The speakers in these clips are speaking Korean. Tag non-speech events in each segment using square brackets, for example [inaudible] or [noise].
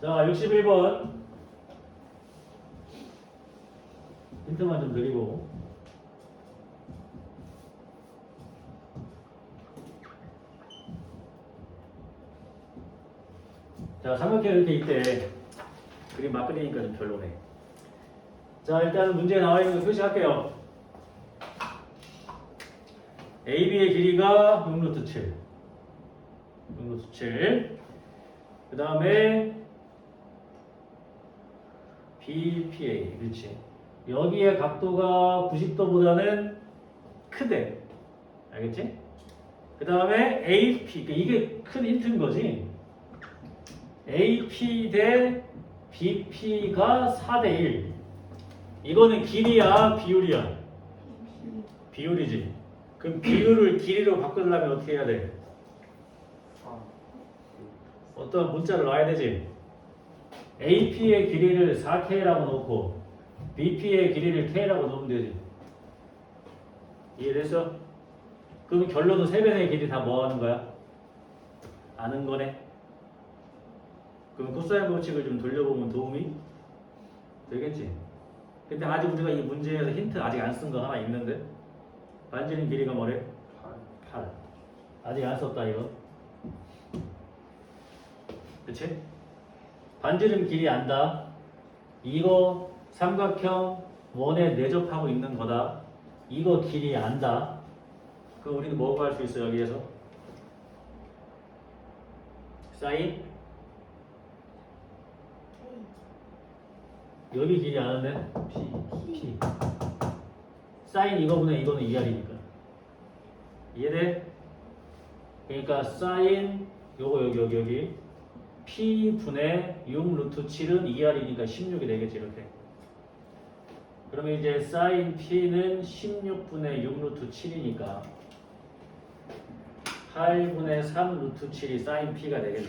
자, 61번. 힌트만 좀 드리고. 자, 삼각형 이렇게 있대. 그림 막 그리니까 좀 별로네. 자, 일단 문제에 나와 있는 거 표시할게요. AB의 길이가 6루트 7. 6루트 7. 그 다음에 BPA. 그렇지. 여기에 각도가 90도보다는 크대. 알겠지? 그 다음에 AP. 그러니까 이게 큰 힌트인 거지. AP 대 BP가 4대 1. 이거는 길이야, 비율이야? 비율이지. 그럼 비율을 길이로 바꾸려면 어떻게 해야 돼? 어떤 문자를 놔야 되지? AP의 길이를 4K라고 놓고 BP의 길이를 K라고 놓으면 되지. 이해됐어? 그럼 결론은 세 변의 길이 다 뭐 하는 거야? 아는 거네. 그럼 코사인 법칙을 좀 돌려보면 도움이 되겠지. 근데 아직 우리가 이 문제에서 힌트 아직 안 쓴 거 하나 있는데 반지름 길이가 뭐래? 8. 아직 안 썼다 이거. 그치? 반지름 길이 안다. 이거 삼각형 원에 내접하고 있는 거다. 이거 길이 안다. 그럼 우리는 뭐 구할 수 있어 여기에서? 사인? 여기 길이 아는데? P. 사인 이거분의 이거는 2R이니까. 이해돼? 그러니까 사인 요거 여기 여기 여기 P 분의 6 루트 7은 2R이니까 16이 되겠지 이렇게. 그러면 이제 사인 P는 16분의 6 루트 7이니까 8분의 3 루트 7이 사인 P가 되겠네.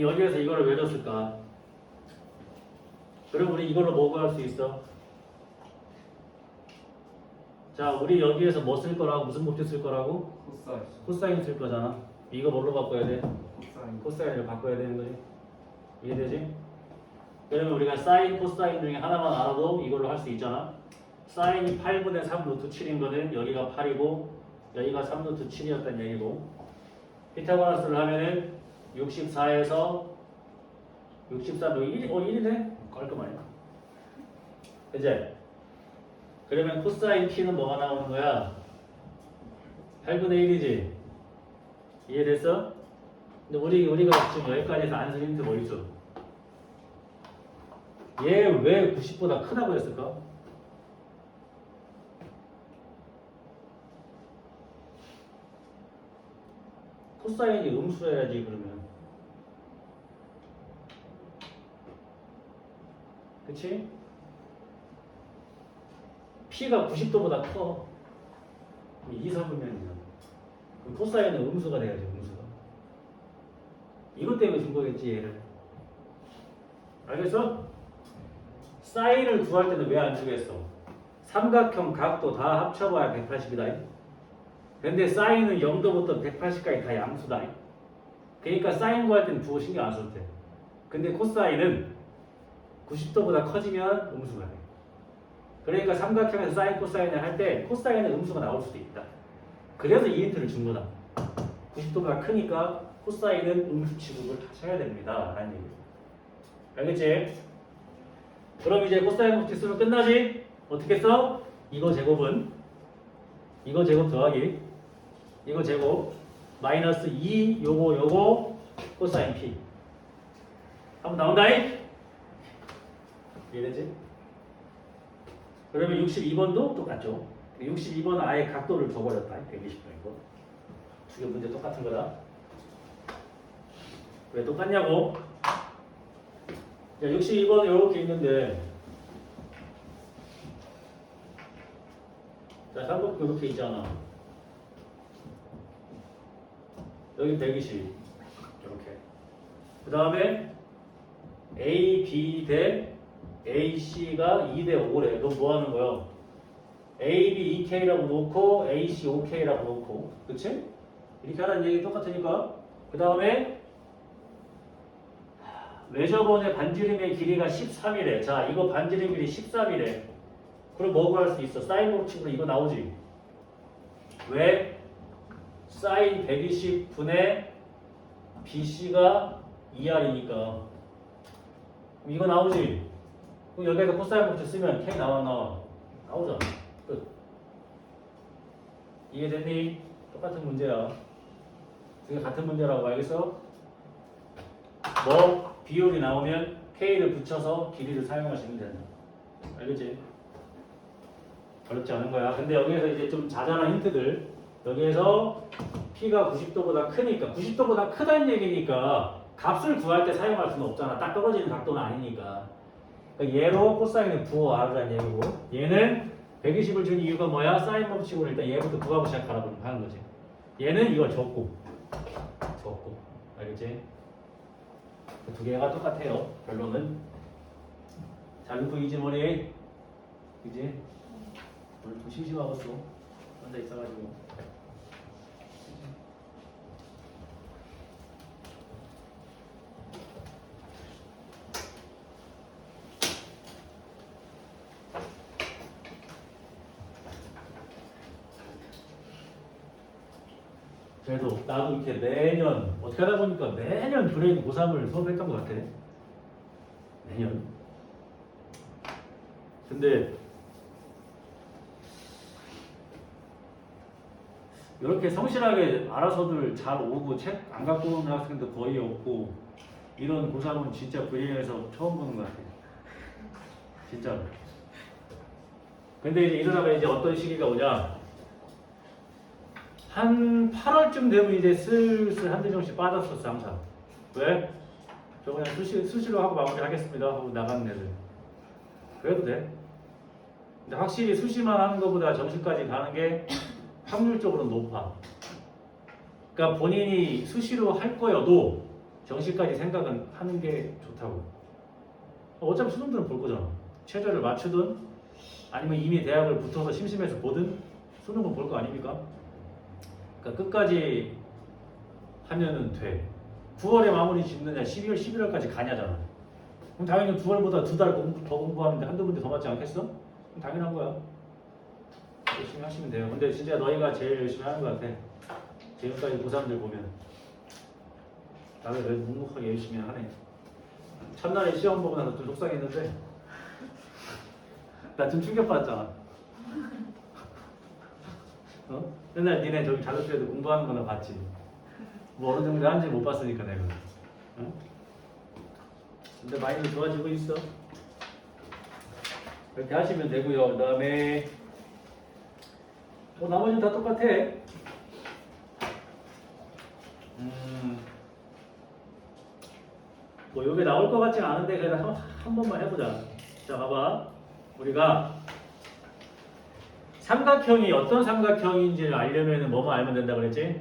여기에서 이거를 왜 줬을까? 그럼 우리 이걸로 뭐 구할 수 있어? 자, 우리 여기에서 뭐 쓸 거라고 무슨 법칙 쓸 거라고? 코사인 코사인 쓸 거잖아. 이거 뭘로 바꿔야 돼? 코사인 코사인을 바꿔야 되는 거지. 이해되지? 그러면 우리가 사인, 코사인 중에 하나만 알아도 이걸로 할 수 있잖아. 사인이 8분의 3 루트 7인 거는 여기가 8이고 여기가 3 루트 7이었다는 얘기고 피타고라스를 하면은 64에서 63, 1, 어 1이네? 깔끔하네. 그제? 그러면 코사인 P는 뭐가 나오는 거야? 8분의 1이지? 이해됐어? 근데 우리, 우리가 지금 여기까지 해서 안쓴 힌트 뭐 있어? 얘 왜 90보다 크다고 했을까? 코사인이 음수여야지 그러면 그치? P가 90도보다 커 2, 3분면이잖아 그럼 코사인은 음수가 돼야지 음수가. 이것 때문에 준 거겠지 얘를. 알겠어? 사인을 구할 때는 왜 안 주겠어? 삼각형 각도 다 합쳐봐야 180이다 근데 사인은 0도부터 180까지 다 양수다 그러니까 사인 구할 때는 부호 신경 안 써도 돼. 근데 코사인은 90도보다 커지면 음수가 돼. 그러니까 삼각형에서 사인 코사인을 할 때 코사인은 음수가 나올 수도 있다 그래서 이 힌트를 준 거다 90도가 크니까 코사인은 음수 취급을 하셔야 됩니다. 라는 얘기죠. 알겠지? 그럼 이제 코사인 법칙 쓰면 끝나지? 어떻게 써? 이거 제곱은 이거 제곱 더하기 이거 제곱 마이너스 2 요거 요거 코사인 P 한번 나온다잉? 이해되지? 그러면 62번도 똑같죠. 62번은 아예 각도를 줘버렸다. 120도인 거. 두개 문제 똑같은 거다. 왜 똑같냐고? 자, 62번 이렇게 있는데 자, 삼각도 이렇게 있잖아. 여기 120 이렇게. 그 다음에 A, B 대 AC가 2대 5래. 그럼 뭐 하는 거야? A, B, 2K라고 놓고 AC, 5K라고 놓고 그치? 이렇게 하라는 얘기 똑같으니까 그 다음에 레저번의 반지름의 길이가 13이래. 자, 이거 반지름 길이 13이래. 그럼 뭐 구할 수 있어? 사인 법칙으로 이거 나오지. 왜? 사인 120분의 BC가 2R이니까. 이거 나오지. 그럼 여기에서 코사인 법칙 쓰면 K 나와 나와. 나오잖아. 끝. 이해됐니? 똑같은 문제야. 이게 같은 문제라고 알겠어? 뭐 비율이 나오면 K를 붙여서 길이를 사용하시면 된다. 알겠지? 어렵지 않은 거야. 근데 여기에서 이제 좀 자잘한 힌트들. 여기에서 P가 90도보다 크니까 90도보다 크다는 얘기니까 값을 구할 때 사용할 수는 없잖아. 딱 떨어지는 각도는 아니니까. 그러니까 얘로 코사인을 부어 R이라는 얘기고 얘는 120을 준 이유가 뭐야? 사인 법칙으로 일단 얘부터 구하고 시작하라고 하는 거지. 얘는 이걸 적고 적고 알겠지? 그두 개가 똑같아요. 결론은 자 루프 이지 머리 그지? 오늘 좀 심심하겠어. 혼자 있어가지고. 그래도 나도 이렇게 매년 어떻게 하다 보니까 매년 브레인 고3을 수업했던 것 같아. 매년. 근데 이렇게 성실하게 알아서들 잘 오고 책 안 갖고 오는 학생도 거의 없고 이런 고3은 진짜 브레인에서 처음 보는 것 같아. 진짜로. 근데 이제 이러다가 이제 어떤 시기가 오냐? 한 8월쯤 되면 이제 슬슬 한두 정씩 빠졌었어 항상 왜? 저 그냥 수시, 수시로 하고 마무리 하겠습니다. 하고 나가는 애들. 그래도 돼. 근데 확실히 수시만 하는 것보다 정시까지 가는 게 확률적으로 높아. 그러니까 본인이 수시로 할 거여도 정시까지 생각은 하는 게 좋다고. 어차피 수능들은 볼 거잖아. 최저를 맞추든 아니면 이미 대학을 붙어서 심심해서 보든 수능은 볼 거 아닙니까? 그러니까 끝까지 하면은 돼. 9월에 마무리 짓느냐, 12월, 11월까지 가냐잖아. 그럼 당연히 9월보다 두 달 더 공부하는데 한두 문제 더 맞지 않겠어? 그럼 당연한 거야. 열심히 하시면 돼요. 근데 진짜 너희가 제일 열심히 하는 것 같아. 지금까지 고3들 보면. 다들 왜 묵묵하게 열심히 하네. 첫날에 시험 보고 나서 좀 속상했는데. [laughs] 나 좀 충격받았잖아. 어? 맨날 니네 저기 자습실에서 공부하는 거나 봤지. 뭐 어느 정도 하는지 못 봤으니까 내가. 어? 근데 많이 좋아지고 있어. 그렇게 하시면 되고요. 그 다음에 뭐 나머지는 다 똑같아. 음, 뭐 여기 나올 것 같지 않은데 그래도 한, 한 번만 해보자. 자, 봐봐. 우리가 삼각형이 어떤 삼각형인지를 알려면 뭐만 알면 된다 그랬지?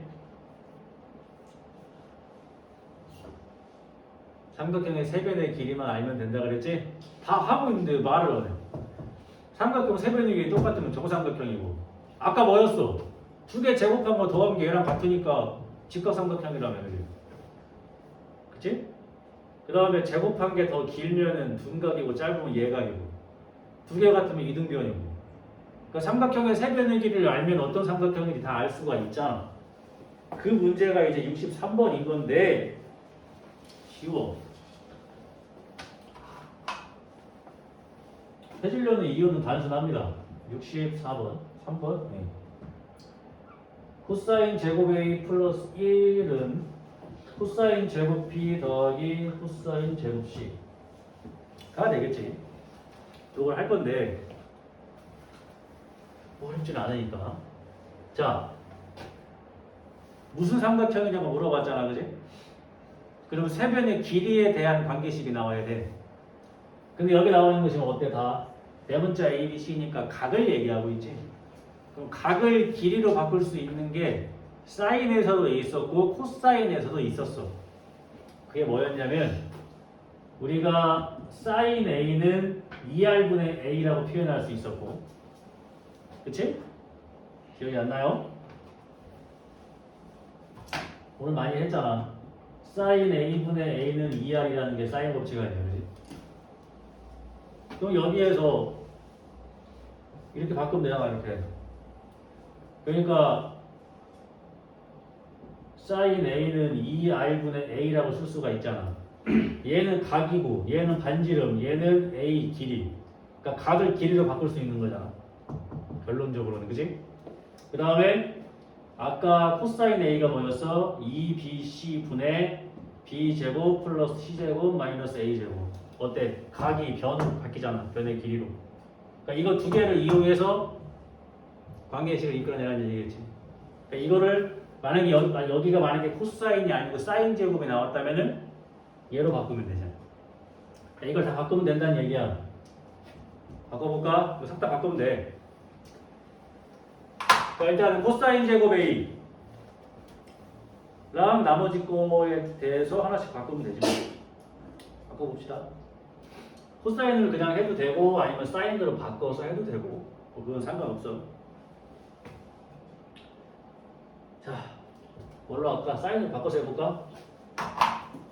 삼각형의 세변의 길이만 알면 된다 그랬지? 다 하고 있는데 말을 안 해. 삼각형 세변의 길이 똑같으면 정삼각형이고 아까 뭐였어? 두 개 제곱한 거 더한 게 얘랑 같으니까 직각삼각형이라며 그지? 그치? 그 다음에 제곱한 게 더 길면은 둔각이고 짧으면 예각이고 두 개 같으면 이등변이고 그러니까 삼각형의 세 변의 길이를 알면 어떤 삼각형인지 다 알 수가 있잖아. 그 문제가 이제 63번인 건데 쉬워. 해주려는 이유는 단순합니다. 64번, 3번. 네. 코사인 제곱 A 플러스 1은 코사인 제곱 B 더하기 코사인 제곱 C가 되겠지. 이걸 할 건데 어렵진 않으니까. 자, 무슨 삼각형이냐고 물어봤잖아, 그지? 그리고 세변의 길이에 대한 관계식이 나와야 돼. 근데 여기 나와 있는 것이 어때 다? 네 번째 A, B, C니까 각을 얘기하고 있지. 그럼 각을 길이로 바꿀 수 있는 게 사인에서도 있었고 코사인에서도 있었어. 그게 뭐였냐면 우리가 사인 A는 2R분의 A라고 표현할 수 있었고 그치? 기억이 안 나요? 오늘 많이 했잖아. 사인 a분의 a는 2r이라는 게 사인 법칙 아니에요? 그럼 여기에서 이렇게 바꾸면 되잖아, 이렇게. 그러니까 사인 a는 2r분의 a라고 쓸 수가 있잖아. [clears throat] 얘는 각이고, 얘는 반지름, 얘는 a 길이. 그러니까 각을 길이로 바꿀 수 있는 거잖아. 결론적으로는, 그지? 그 다음에 아까 코사인 a가 뭐였어? 2bc 분의 b제곱 플러스 c제곱 마이너스 a제곱. 어때? 각이 변 바뀌잖아. 변의 길이로. 그러니까 이거 두 개를 이용해서 관계식을 이끌어내라는 얘기겠지. 그러니까 이거를 만약에 여, 아, 여기가 만약에 코사인이 아니고 사인 제곱이 나왔다면은 얘로 바꾸면 되잖아. 그러니까 이걸 다 바꾸면 된다는 얘기야. 바꿔볼까? 이거 싹 다 바꾸면 돼. 자, 일단은 코사인 제곱 A 랑 나머지 거에 대해서 하나씩 바꾸면 되지. 바꿔봅시다. 코사인을 그냥 해도 되고 아니면 사인으로 바꿔서 해도 되고 뭐 그건 상관없어. 자, 뭘로 할까? 사인을 바꿔서 해볼까?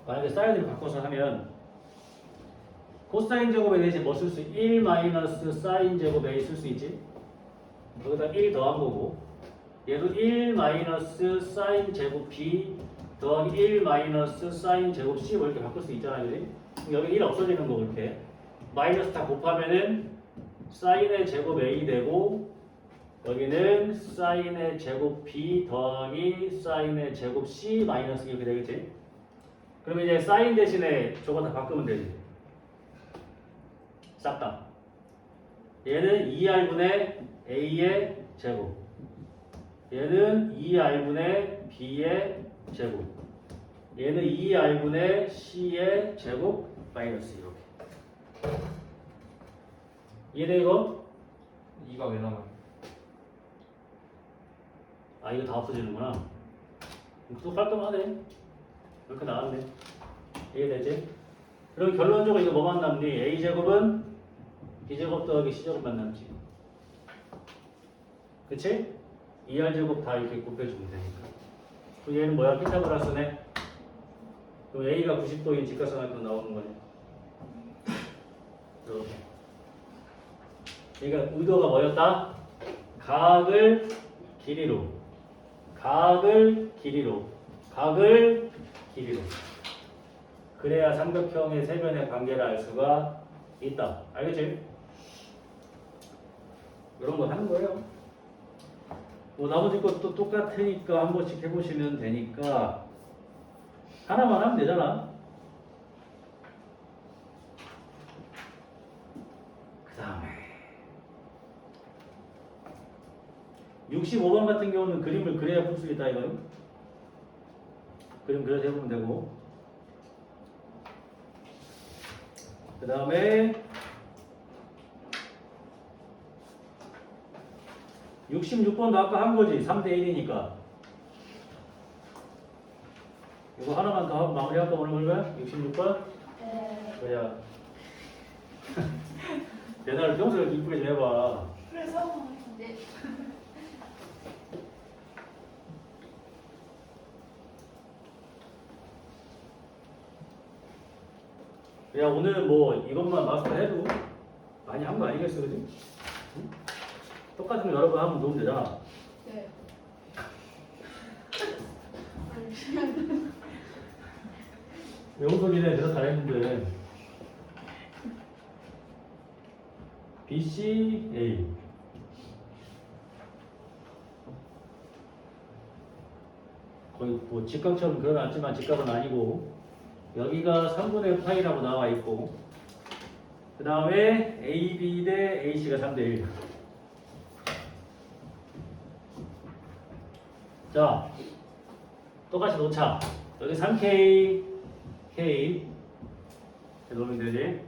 만약에 사인을 바꿔서 하면 코사인 제곱 A 대신 뭐 쓸 수? 1 마이너스 사인 제곱 A 쓸 수 있지? 여기다 1 더한 거고 얘도 1 마이너스 사인 제곱 B 더하기 1 마이너스 사인 제곱 C 뭐 이렇게 바꿀 수 있잖아 그지? 그럼 여기 1 없어지는 거 이렇게 마이너스 다 곱하면은 사인의 제곱 A 되고 여기는 사인의 제곱 B 더하기 사인의 제곱 C 마이너스 이렇게 되겠지? 그러면 이제 사인 대신에 저거 다 바꾸면 되지 싹 다. 얘는 2r분의 a의 제곱. 얘는 2r분의 b의 제곱. 얘는 2r분의 c의 제곱 마이너스 이렇게. 이해돼 이거? 이가 왜 남아요? 아 이거 다 없어지는구나. 또 깔끔하네. 이렇게 나왔네. 이해되지? 그럼 결론적으로 이거 뭐만 남니? a 제곱은 b 제곱 더하기 c 제곱만 남지. 그치? 2r 제곱 다 이렇게 곱해주면 되니까. 그럼 얘는 뭐야? 피타고라스네. 그럼 a가 90도인 직각삼각형 나오는 거네. 이렇게. 그러니까 의도가 뭐였다? 각을 길이로, 각을 길이로, 각을 길이로. 그래야 삼각형의 세변의 관계를 알 수가 있다. 알겠지? 이런 거 하는 거예요. 뭐 나머지 것도 똑같으니까 한 번씩 해보시면 되니까 하나만 하면 되잖아. 그 다음에 65번 같은 경우는 그림을 그려야 풀수 있다 이거는. 그림 그려서 해보면 되고 그 다음에 66번도 아까 한 거지 3대 1이니까 이거 하나만 더 하고 마무리할까 오늘 그러면 66번 네. 그래야 대단을 [laughs] 평소에 이쁘게 좀 해봐 그래서 네. 야 오늘은 뭐 이것만 마스터 해도 많이 한 거 아니겠어 그지? 응? 똑같은 거 여러 번 하면 도움 되잖아. 네. [laughs] 영석이네 내가 잘했는데. B, C, A. 거의 뭐 직각처럼 그려놨지만 직각은 아니고 여기가 3분의 파이라고 나와 있고 그 다음에 AB 대 AC가 3대 1 자, 똑같이 놓자. 여기 3K, K. 이렇게 놓으면 되지.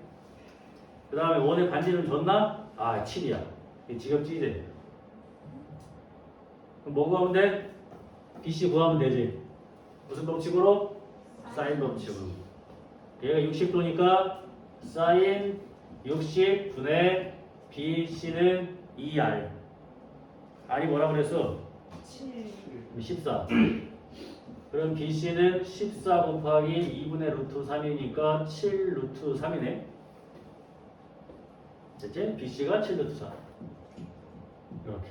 그 다음에 원의 반지름 줬나? 아, 7이야. 이게 지금 찌지. 그럼 뭐 구하면 돼? BC 구하면 되지. 무슨 법칙으로? 사인 법칙으로. 얘가 60도니까 사인 60분의 BC는 2R. R이 뭐라 그랬어? 7. 14. 그 그럼 BC는 14 곱하기 2분의 루트 3이니까 7 루트 3이네. 됐지? BC가 7 루트 3. 이렇게.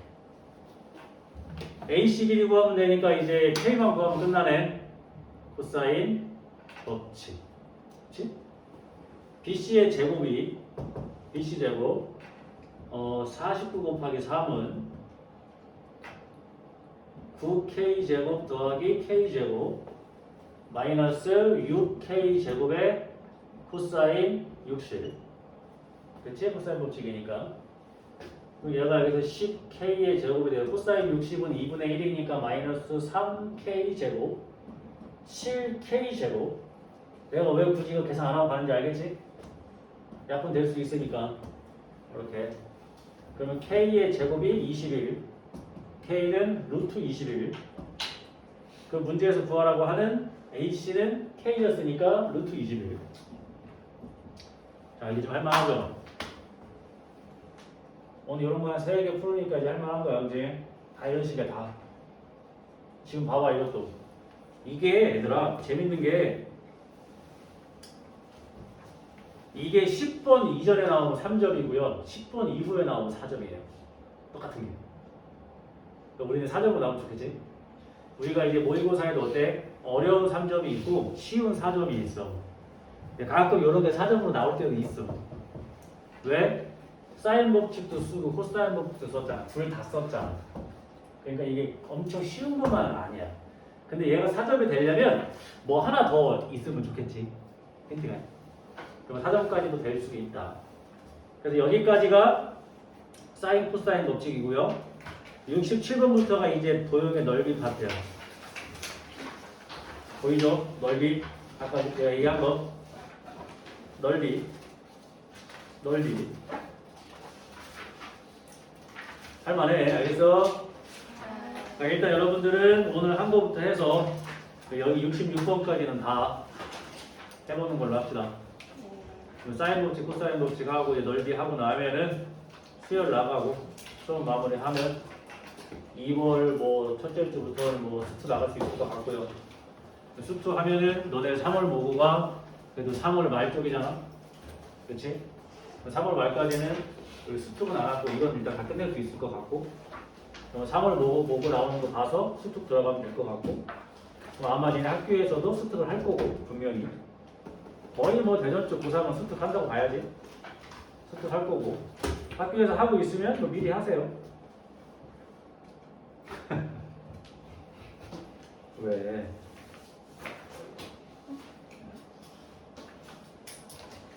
AC 길이 구하면 되니까 이제 K만 구하면 끝나네. 코사인 법칙. 그치? BC의 제곱이 BC 제곱 어, 49 곱하기 3은 9K 제곱 더하기 K 제곱 마이너스 6K 제곱의 코사인 60 그치? 코사인 법칙이니까. 얘가 여기서 10K의 제곱이 되고 코사인 60은 2분의 1이니까 마이너스 3K 제곱. 7K 제곱. 내가 왜 굳이 이거 계산 안 하고 가는지 알겠지? 약분 될 수 있으니까. 이렇게. 그러면 K의 제곱이 21 K는 루트 21. 그 문제에서 구하라고 하는 AC는 K였으니까 루트 21. 자, 이제 좀 할만하죠? 오늘 이런 거 한 세개 풀으니까 이제 할만한 거야, 그지? 다 이런 식이야, 다. 지금 봐봐, 이것도. 이게, 얘들아, 재밌는 게, 이게 10번 이전에 나오면 3점이고요. 10번 이후에 나오면 4점이에요. 똑같은 게. 그러니까 우리는 4점으로 나오면 좋겠지? 우리가 이제 모의고사에도 어때? 어려운 3점이 있고 쉬운 4점이 있어. 가끔 이런 게 4점으로 나올 때도 있어. 왜? 사인 법칙도 쓰고 코사인 법칙도 썼잖아. 둘 다 썼잖아. 그러니까 이게 엄청 쉬운 것만은 아니야. 근데 얘가 4점이 되려면 뭐 하나 더 있으면 좋겠지. 힌트가. 그럼 4점까지도 될 수 있다. 그래서 여기까지가 사인 코사인 법칙이고요. 67번부터가 이제 도형의 넓이 파트야. 보이죠? 넓이. 아까 제가 얘기한 거. 넓이. 넓이. 할만해. 알겠어? 자, 일단 여러분들은 오늘 한 거부터 해서 여기 66번까지는 다 해보는 걸로 합시다. 그럼 사인 법칙, 코사인 법칙 하고 이제 넓이 하고 나면은 수열 나가고 수업 마무리 하면 2월 뭐 첫째 주부터는 뭐 수트 나갈 수 있을 것 같고요. 수트 하면은 너네 3월 모고가 그래도 3월 말 쪽이잖아. 그렇지? 3월 말까지는 수특은 안 하고 이건 일단 다 끝낼 수 있을 것 같고 그럼 3월 모고, 모고 나오는 거 봐서 수특 들어가면 될 것 같고 아마 니네 학교에서도 수특을 할 거고 분명히 거의 뭐 대전 쪽 고3은 수특 한다고 봐야지 수특 할 거고 학교에서 하고 있으면 뭐 미리 하세요 왜?